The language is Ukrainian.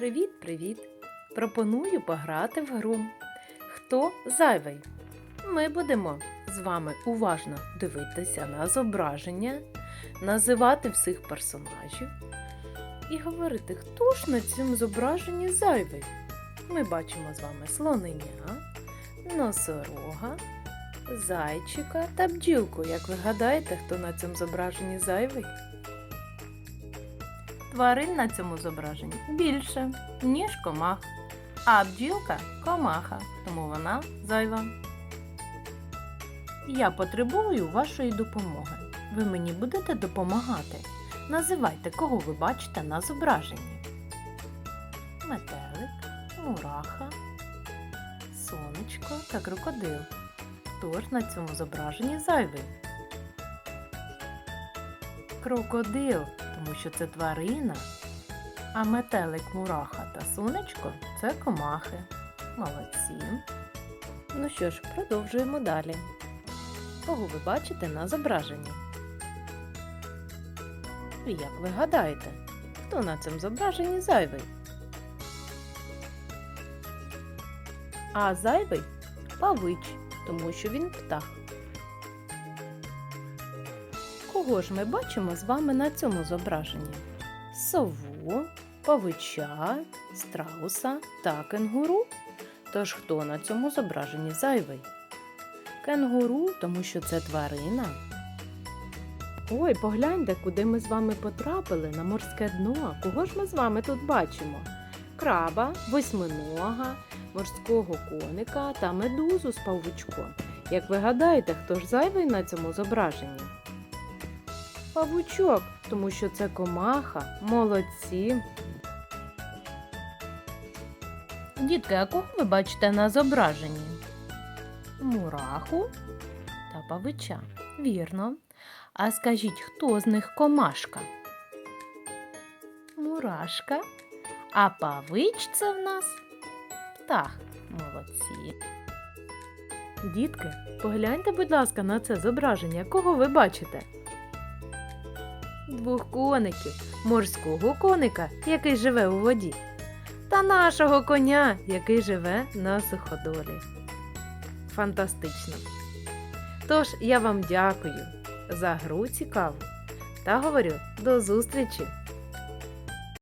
Привіт-привіт! Пропоную пограти в гру. Хто зайвий? Ми будемо з вами уважно дивитися на зображення, називати всіх персонажів і говорити, хто ж на цьому зображенні зайвий. Ми бачимо з вами слонення, носорога, зайчика та бджілку. Як ви гадаєте, хто на цьому зображенні зайвий? Тварин на цьому зображенні більше, ніж комах. А бджілка комаха, тому вона зайва. Я потребую вашої допомоги. Ви мені будете допомагати. Називайте, кого ви бачите на зображенні. Метелик, мураха, сонечко та крокодил. Хто ж на цьому зображенні зайвий? Крокодил, тому що це тварина, а метелик, мураха та сонечко це комахи. Молодці. Ну що ж, продовжуємо далі. Кого ви бачите на зображенні? І як ви гадаєте, хто на цьому зображенні зайвий? А зайвий павич, тому що він птах. Кого ж ми бачимо з вами на цьому зображенні? Сову, павича, страуса та кенгуру. Тож хто на цьому зображенні зайвий? Кенгуру, тому що це тварина. Ой, погляньте, куди ми з вами потрапили на морське дно. Кого ж ми з вами тут бачимо? Краба, восьминога, морського коника та медузу з павучком. Як ви гадаєте, хто ж зайвий на цьому зображенні? Павучок, тому що це комаха. Молодці. Дітки, а кого ви бачите на зображенні? Мураху та павича. Вірно. А скажіть, хто з них комашка? Мурашка. А павич це в нас птах. Молодці. Дітки, погляньте, будь ласка, на це зображення. Кого ви бачите? Двох коників. Морського коника, який живе у воді, та нашого коня, який живе на суходолі. Фантастично! Тож я вам дякую за гру цікаву та говорю до зустрічі!